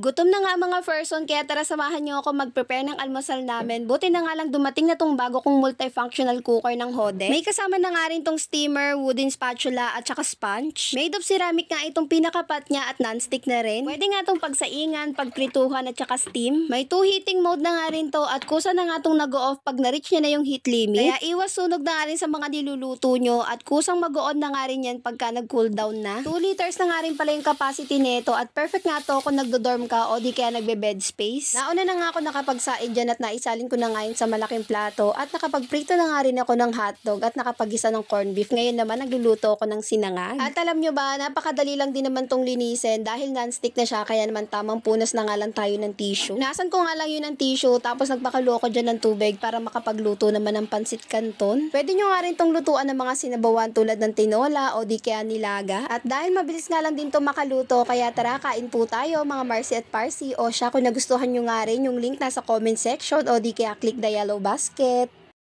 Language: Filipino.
Gutom na nga mga person, kaya tara samahan niyo ako mag-prepare ng almusal namin. Buti na nga lang dumating na tong bago kong multifunctional cooker ng Hode. May kasama na nga rin tong steamer, wooden spatula at saka sponge. Made of ceramic nga itong pinakapat niya at non-stick na rin. Pwede nga tong pagsaingan, pagprituhan at saka steam. May two heating mode na nga rin to at kusa na nga tong nag-off pag na-reach niya na yung heat limit. Kaya iwas sunog na nga rin sa mga niluluto nyo at kusang mag-on na nga rin yan pagka nag-cool down na. 2 liters na nga rin pala yung capacity nito at perfect nga to kung nagdo-dorm ka o di kaya nagbe-bed space. Nauna na nga ako nakapagsaid dyan at naisalin ko na nga yun sa malaking plato at nakapagprito na nga rin ako ng hotdog at nakapagisa ng corned beef. Ngayon naman nagluluto ako ng sinangag. At alam nyo ba, napakadali lang din naman tong linisin dahil non-stick na siya kaya naman tamang punas na nga lang tayo ng tissue. Nasan ko nga lang yun ng tissue tapos nagpakalo ko dyan ng tubig para makapagluto naman ng pansit canton. Pwede nyo nga rin tong lutuan ng mga sinabawan tulad ng tinola o di kaya nilaga. At dahil mabilis nga lang din to makaluto kaya tara kain po tayo mga Marcy at Parsi o siya kung nagustuhan nyo nga rin yung link nasa comment section o di kaya click the yellow basket.